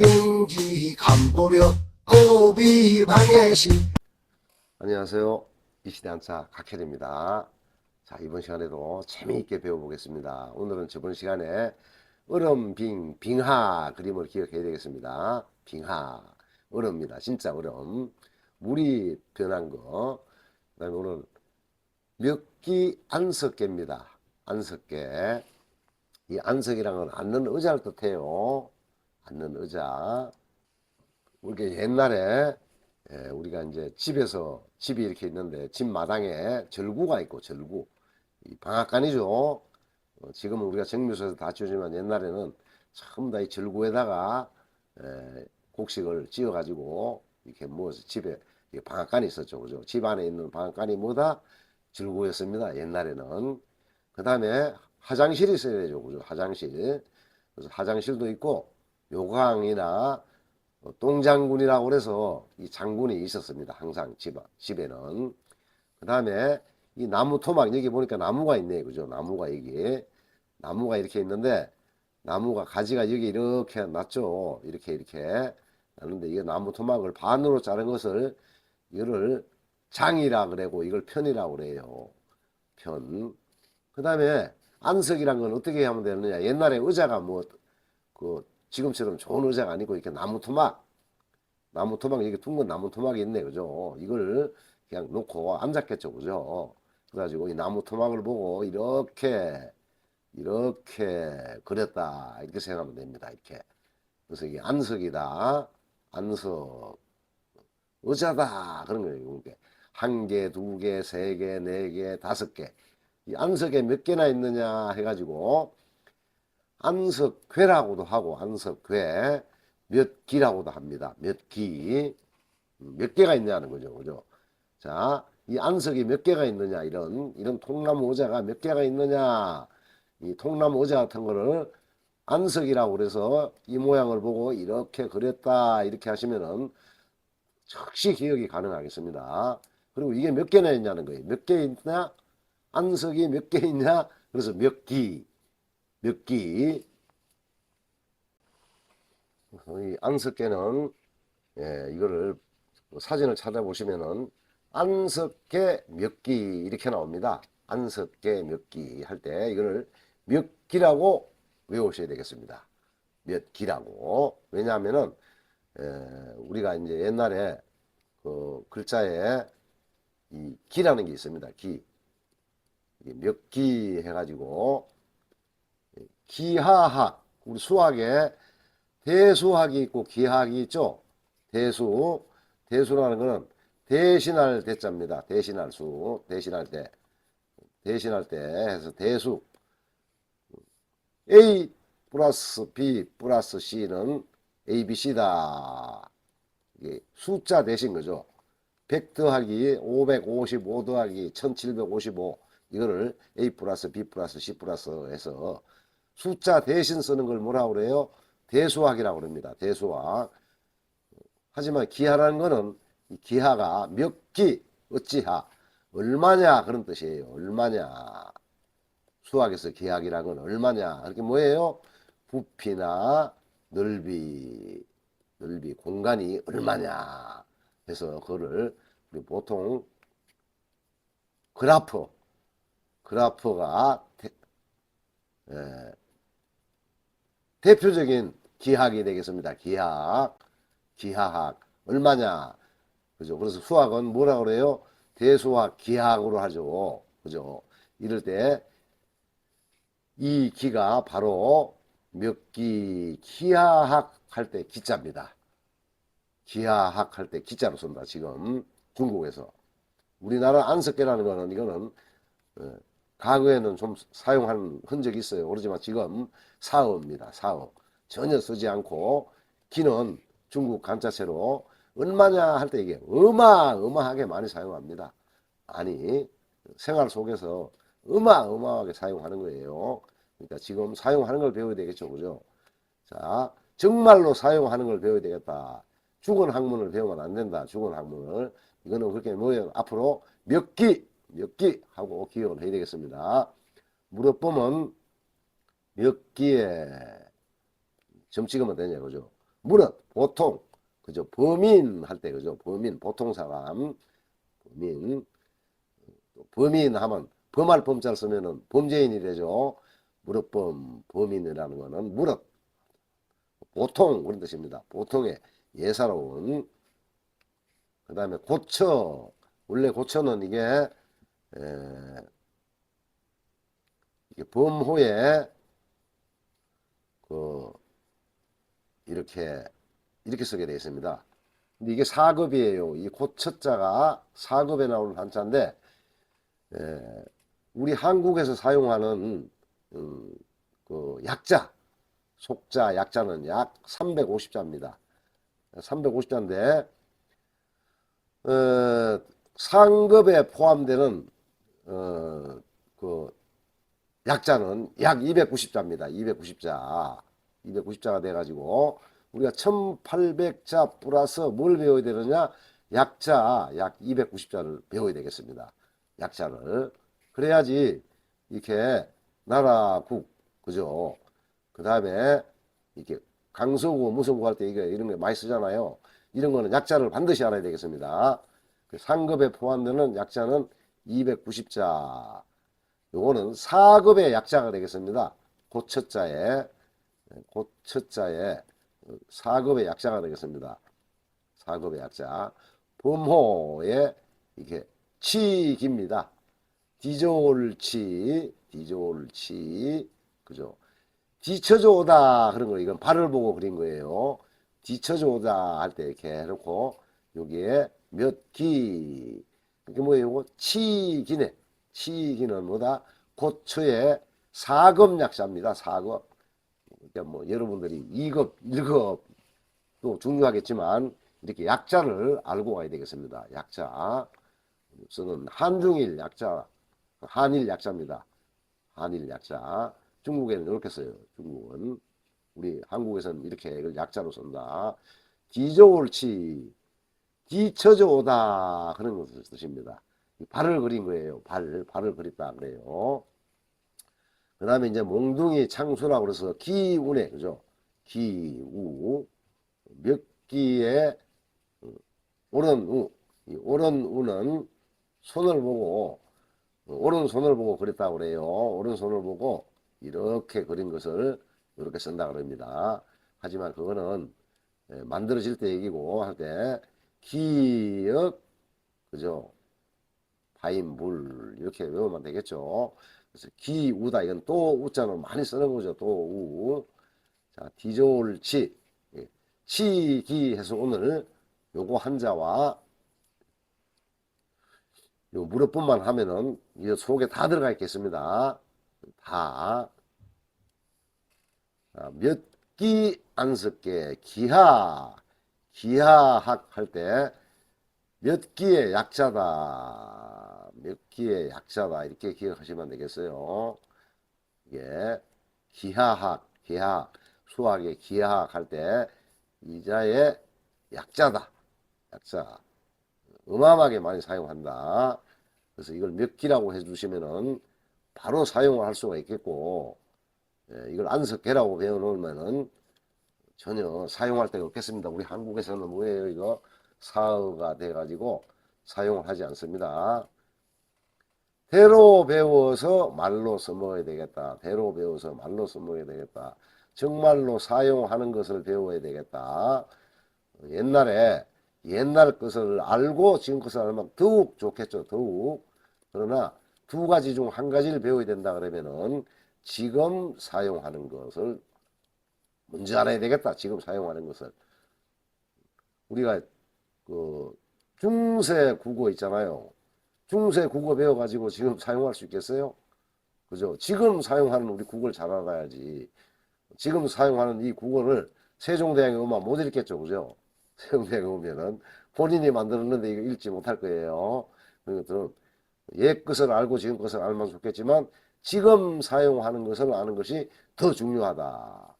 끈기 감보려 고비 방해시 안녕하세요. 이시대 한차 각혈입니다. 자, 이번 시간에도 재미있게 배워보겠습니다. 오늘은 저번 시간에 얼음, 빙, 빙하 그림을 기억해야 되겠습니다. 빙하. 얼음입니다. 진짜 얼음. 물이 변한 거. 그 다음에 오늘 몇기 안석계입니다. 안석계. 이 안석이란 건 앉는 의자를 뜻해요. 앉는 의자. 우리 옛날에 예, 우리가 이제 집에서 집이 이렇게 있는데 집 마당에 절구가 있고 절구 이 방앗간이죠. 어, 지금은 우리가 정묘소에서 다 지어지만 옛날에는 전부 다 이 절구에다가 에, 곡식을 지어 가지고 이렇게 모아서 집에 방앗간이 있었죠, 그죠? 집 안에 있는 방앗간이 뭐다 절구였습니다. 옛날에는 그 다음에 화장실이 있어야 되죠, 그죠? 화장실 그래서 화장실도 있고 요강이나 어, 똥장군이라고 그래서 이 장군이 있었습니다. 항상 집, 집에는. 그 다음에 이 나무 토막, 여기 보니까 나무가 있네. 그죠? 나무가 여기. 나무가 이렇게 있는데, 나무가 가지가 여기 이렇게 났죠. 이렇게, 이렇게. 났는데, 이 나무 토막을 반으로 자른 것을, 이거를 장이라 그러고, 이걸 편이라고 그래요. 편. 그 다음에 안석이란 건 어떻게 하면 되느냐. 옛날에 의자가 뭐, 그, 지금처럼 좋은 의자가 아니고 이렇게 나무 토막, 나무 토막 이렇게 둥근 나무 토막이 있네, 그죠? 이걸 그냥 놓고 앉았겠죠, 그죠? 그래가지고 이 나무 토막을 보고 이렇게 이렇게 그렸다 이렇게 생각하면 됩니다, 이렇게. 그래서 이게 안석이다, 안석, 의자다 그런 거예요, 이게 한 개, 두 개, 세 개, 네 개, 다섯 개. 이 안석에 몇 개나 있느냐 해가지고 안석괴라고도 하고 안석괴 몇 기라고도 합니다. 몇 기. 몇 개가 있냐는 거죠. 그죠? 자, 이 안석이 몇 개가 있느냐 이런 이런 통나무 의자가 몇 개가 있느냐 이 통나무 의자 같은 거를 안석이라고 그래서 이 모양을 보고 이렇게 그렸다 이렇게 하시면은 즉시 기억이 가능하겠습니다. 그리고 이게 몇 개나 있냐는 거예요. 몇 개 있냐? 안석이 몇 개 있냐? 그래서 몇 기. 몇 기. 이 안석계는 예, 이거를 사진을 찾아보시면은 안석계 몇기 이렇게 나옵니다. 안석계 몇기할때 이거를 몇 기라고 외우셔야 되겠습니다. 몇 기라고. 왜냐하면은 에, 우리가 이제 옛날에 그 글자에 이 기라는 게 있습니다. 기. 몇 기 해가지고 기하학 우리 수학에 대수학이 있고 기하학이 있죠. 대수 대수라는 거는 대신할 대자입니다. 대신할 수 대신할 때 대신할 때 해서 대수 A 플러스 B 플러스 C는 A, B, C다. 이게 숫자 대신 거죠. 100 더하기 555 더하기 1755 이거를 A 플러스 B 플러스 C 플러스 해서 숫자 대신 쓰는 걸 뭐라 그래요? 대수학이라고 그럽니다. 대수학. 하지만 기하라는 거는 이 기하가 몇 기, 어찌하, 얼마냐 그런 뜻이에요. 얼마냐. 수학에서 기하기라는 건 얼마냐. 이렇게 뭐예요? 부피나 넓이, 넓이, 공간이 얼마냐. 해서 그거를 우리 보통 그래프, 그래프가 대, 에, 대표적인 기하학이 되겠습니다. 기하학, 기하학 얼마냐, 그죠? 그래서 수학은 뭐라 그래요? 대수학, 기하학으로 하죠. 그죠? 이럴 때 이 기가 바로 몇 기, 기하학 할 때 기자입니다. 기하학 할 때 기자로 쓴다. 지금 중국에서 우리나라 안석계라는 거는 이거는 어, 과거에는 좀 사용한 흔적이 있어요. 그렇지만 지금 사어입니다. 사어. 전혀 쓰지 않고 기는 중국 간자체로 얼마냐 할 때 이게 어마 어마하게 많이 사용합니다. 아니 생활 속에서 어마 어마하게 사용하는 거예요. 그러니까 지금 사용하는 걸 배워야 되겠죠. 그죠? 자, 정말로 사용하는 걸 배워야 되겠다. 죽은 학문을 배우면 안 된다. 죽은 학문을. 이거는 그렇게 뭐예요? 앞으로 몇 기, 몇 기 하고 기억을 해야 되겠습니다. 물어보면 몇 기에 점 찍으면 되냐, 그죠? 무릇 보통 그죠? 범인 할 때 그죠? 범인 보통 사람 범인. 또 범인 하면 범할 범자를 쓰면은 범죄인이 되죠. 무릇범 범인이라는 거는 무릇. 보통 그런 뜻입니다. 보통의 예사로운. 그 다음에 고처 원래 고처는 이게 에, 이게 범호에 그 이렇게 이렇게 쓰게 되어 있습니다. 근데 이게 4급이에요. 이 고처자가 4급에 나오는 한자인데 에, 우리 한국에서 사용하는 음, 그 약자 속자 약자는 약 350자입니다. 350자인데 어, 상급에 포함되는 어, 그 약자는 약 290자입니다. 290자. 290자가 돼가지고 우리가 1800자 플러스 뭘 배워야 되느냐? 약자 약 290자를 배워야 되겠습니다. 약자를. 그래야지 이렇게 나라 국 그죠? 그 다음에 이렇게 강서구 무슨 구할 때 이게 이런 거 많이 쓰잖아요. 이런 거는 약자를 반드시 알아야 되겠습니다. 그 상급에 포함되는 약자는 290자. 요거는 4급의 약자가 되겠습니다. 고처자에 고처자에 4급의 약자가 되겠습니다. 4급의 약자. 범호에 이렇게 치기입니다. 디졸치, 디졸치, 그죠? 뒤쳐져 오다 그런 거 이건 발을 보고 그린 거예요. 뒤쳐져 오다 할 때 이렇게 해놓고 여기에 몇 기, 이게 뭐예요? 치기네. 치기는 뭐다? 고처의 4급 약자입니다. 4급. 그러니까 뭐 여러분들이 2급, 1급도 중요하겠지만 이렇게 약자를 알고 가야 되겠습니다. 약자. 쓰는 한중일 약자, 한일 약자입니다. 한일 약자. 중국에는 이렇게 써요. 중국은. 우리 한국에서는 이렇게 약자로 쓴다. 디저올치, 뒤쳐져 오다. 그런 것을 뜻입니다. 발을 그린 거예요. 발, 발을 그렸다. 그래요. 그 다음에 이제 몽둥이 창수라고 그래서 기운에, 그죠? 기우. 몇 기에 오른 우. 이 오른 우는 손을 보고, 오른손을 보고 그렸다고 그래요. 오른손을 보고 이렇게 그린 것을 이렇게 쓴다 그럽니다. 하지만 그거는 예, 만들어질 때 얘기고 할 때 기역 그죠? 바인물 이렇게 외우면 되겠죠. 그래서 기우다 이건 또 우자는 많이 쓰는 거죠. 또 우. 자 디졸치 예, 치기 해서 오늘 요거 한자와 요 무릎뿐만 하면은 이 속에 다 들어가 있겠습니다. 다. 아, 몇기 안석계 기하 기하학 할 때 몇 기의 약자다 몇 기의 약자다 이렇게 기억하시면 되겠어요. 이게 기하학 기하 수학의 기하학 할 때 이자의 약자다 약자 어마어마하게 많이 사용한다. 그래서 이걸 몇 기라고 해주시면은 바로 사용을 할 수가 있겠고 예, 이걸 안석계라고 배워놓으면은 전혀 사용할 데가 없겠습니다. 우리 한국에서는 뭐예요 이거 사어가 돼가지고 사용을 하지 않습니다. 대로 배워서 말로 써먹어야 되겠다. 대로 배워서 말로 써먹어야 되겠다. 정말로 사용하는 것을 배워야 되겠다. 옛날에 옛날 것을 알고 지금 것을 알면 더욱 좋겠죠. 더욱. 그러나 두 가지 중 한 가지를 배워야 된다 그러면은 지금 사용하는 것을 먼저 알아야 되겠다. 지금 사용하는 것을. 우리가 그 중세 국어 있잖아요. 중세 국어 배워가지고 지금 사용할 수 있겠어요? 그죠? 지금 사용하는 우리 국어를 잘 알아야지. 지금 사용하는 이 국어를 세종대왕에 오면 못 읽겠죠. 그죠? 세종대왕에 오면은 본인이 만들었는데 이거 읽지 못할 거예요. 그러니까 옛 것을 알고 지금 것을 알면 좋겠지만 지금 사용하는 것을 아는 것이 더 중요하다.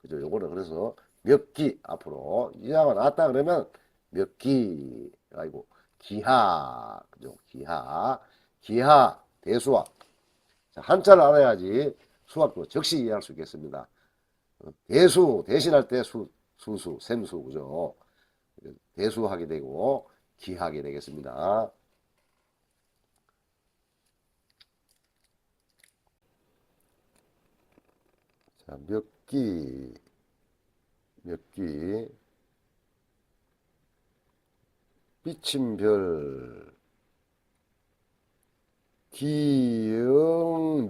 그죠? 요거는 그래서 몇 기 앞으로 이자가 나왔다 그러면 몇 기, 아이고, 기하, 그죠? 기하, 기하, 대수학. 자, 한자를 알아야지 수학도 적시 이해할 수 있겠습니다. 어, 대수, 대신할 때 수, 수수, 샘수, 그죠? 대수하게 되고, 기하게 되겠습니다. 자, 몇 기, 몇 기, 비침별, 기영니연,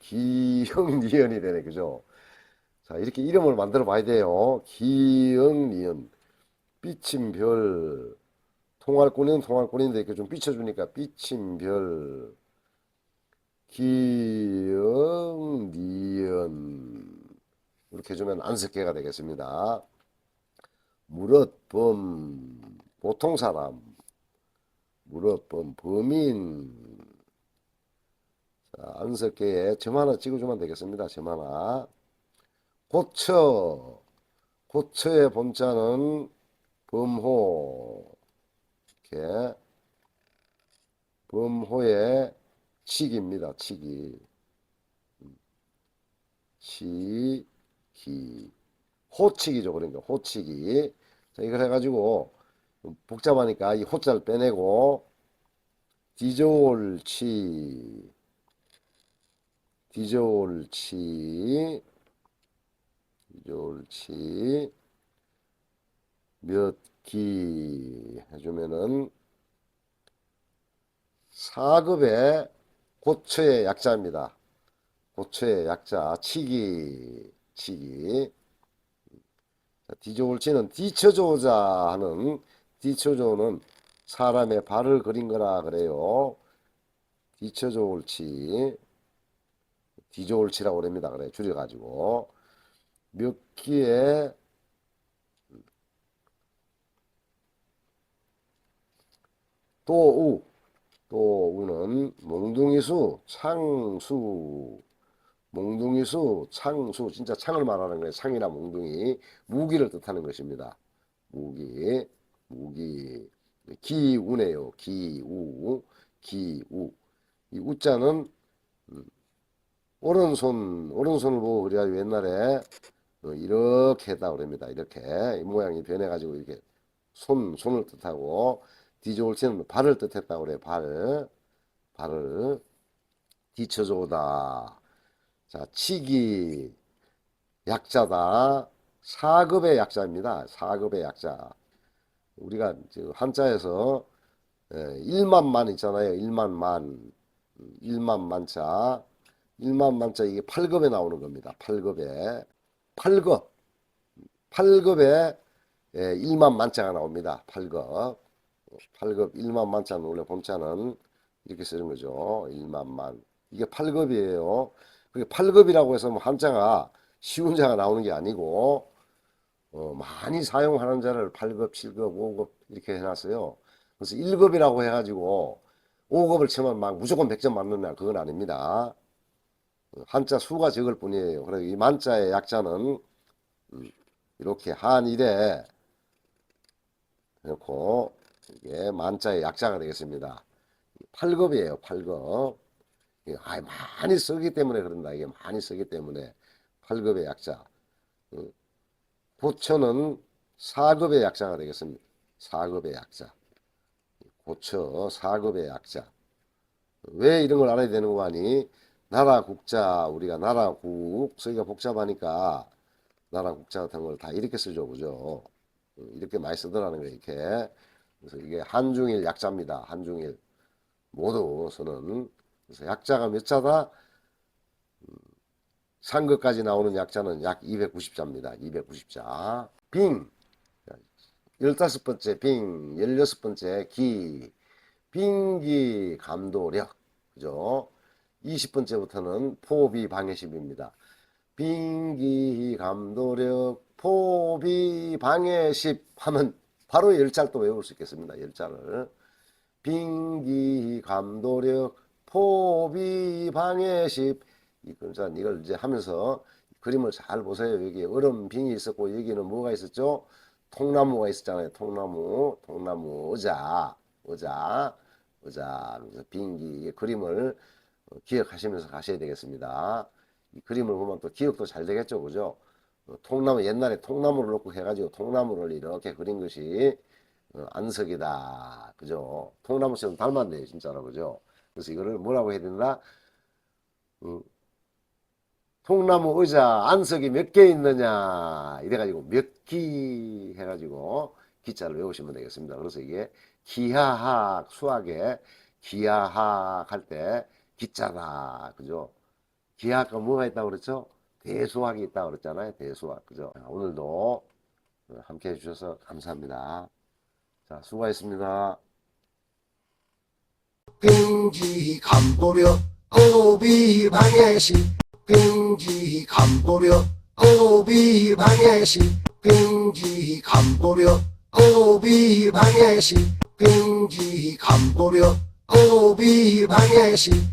기영니연이 되네, 그죠? 자, 이렇게 이름을 만들어 봐야 돼요. 기영니연, 비침별, 통할꾼은 통할꾼인데 이렇게 좀 비춰주니까 비침별, 기영니연, 이렇게 해주면 안석계가 되겠습니다. 무릇범, 보통 사람, 무릇범, 범인, 자, 안석계에 점 하나 찍어주면 되겠습니다. 점 하나. 고처, 고처의 본자는 범호, 이렇게, 범호의 치기입니다. 치기. 음. 치기. 호치기죠. 그러니까 호치기. 자, 이걸 해가지고 복잡하니까 이 호자를 빼내고 디졸치 디졸치 디졸치 몇 기 해주면은 사급의 고처의 약자입니다. 고처의 약자 치기 치기 자, 디조울치는 뒤쳐조자 하는 뒤쳐조는 사람의 발을 그린 거라 그래요. 뒤쳐조울치 디조울치라고 그럽니다. 그래 줄여가지고 몇 기에 또우 또우는 몽둥이수 창수 몽둥이수 창수 진짜 창을 말하는 거예요. 창이나 몽둥이 무기를 뜻하는 것입니다. 무기 무기 기우네요. 기우 기우 이 우자는 음, 오른손 보고 그래야 옛날에 어, 이렇게 했다 그럽니다. 이렇게 이 모양이 변해가지고 이렇게 손 손을 뜻하고 뒤져올치는 발을 뜻했다 그래. 발 발을 뒤쳐줘다. 자, 치기 약자다. 사급의 약자입니다. 사급의 약자. 우리가 한자에서 예, 1만 만 있잖아요. 1만 만. 1만 만자. 1만 만자 이게 8급에 나오는 겁니다. 8급에. 8급. 8급에 1만 만자가 나옵니다. 8급. 8급 1만 만자는 원래 본자는 이렇게 쓰는 거죠. 1만 만. 이게 8급이에요. 그게 8급이라고 해서 뭐 한자가 쉬운 자가 나오는 게 아니고 어, 많이 사용하는 자를 8급, 7급, 5급 이렇게 해놨어요. 그래서 1급이라고 해가지고 5급을 치면 막 무조건 100점 맞느냐 그건 아닙니다. 어, 한자 수가 적을 뿐이에요. 그래서 이 만자의 약자는 음, 이렇게 한일에 이렇고 이게 만자의 약자가 되겠습니다. 8급이에요. 8급. 이게 아, 많이 쓰기 때문에 그런다. 이게 많이 쓰기 때문에 8급의 약자. 어, 고처는 4급의 약자가 되겠습니다. 4급의 약자. 고처 4급의 약자. 왜 이런 걸 알아야 되는 거 아니? 나라 국자 우리가 나라 국 쓰기가 복잡하니까 나라 국자 같은 걸 다 이렇게 쓰죠. 그죠? 어, 이렇게 많이 쓰더라는 거예요. 이렇게. 그래서 이게 한중일 약자입니다. 한중일 모두 쓰는 그래서 약자가 몇 자다? 음, 상급까지 나오는 약자는 약 290자입니다. 290자. 빙. 15번째 빙. 16번째 기. 빙기 감도력. 그죠? 20번째부터는 포비 방해십입니다. 빙기 감도력 포비 방해십 하면 바로 열자를 또 외울 수 있겠습니다. 열자를. 빙기 감도력 포비 방해십 이 글자 이걸 이제 하면서 그림을 잘 보세요. 여기 얼음 빙이 있었고 여기는 뭐가 있었죠? 통나무가 있었잖아요. 통나무, 통나무 의자, 의자, 의자. 그래서 빙기 그림을 어, 기억하시면서 가셔야 되겠습니다. 이 그림을 보면 또 기억도 잘 되겠죠, 그죠? 어, 통나무 옛날에 통나무를 놓고 해가지고 통나무를 이렇게 그린 것이 어, 안석이다. 그죠? 통나무처럼 닮았네요, 진짜로. 그죠? 그래서 이거를 뭐라고 해야 되나? 음, 통나무 의자 안석이 몇 개 있느냐 이래가지고 몇 기 해가지고 기자를 외우시면 되겠습니다. 그래서 이게 기하학 수학에 기하학 할 때 기자다 그죠? 기하학과 뭐가 있다고 그랬죠? 대수학이 있다고 그랬잖아요. 대수학 그죠? 자, 오늘도 함께 해주셔서 감사합니다. 자 수고하셨습니다. 빙지 감보려 고비 방해시 빙지 감보려 고비 방해시 빙지 감보려 고비 방해시 빙지 감보려 고비 방해시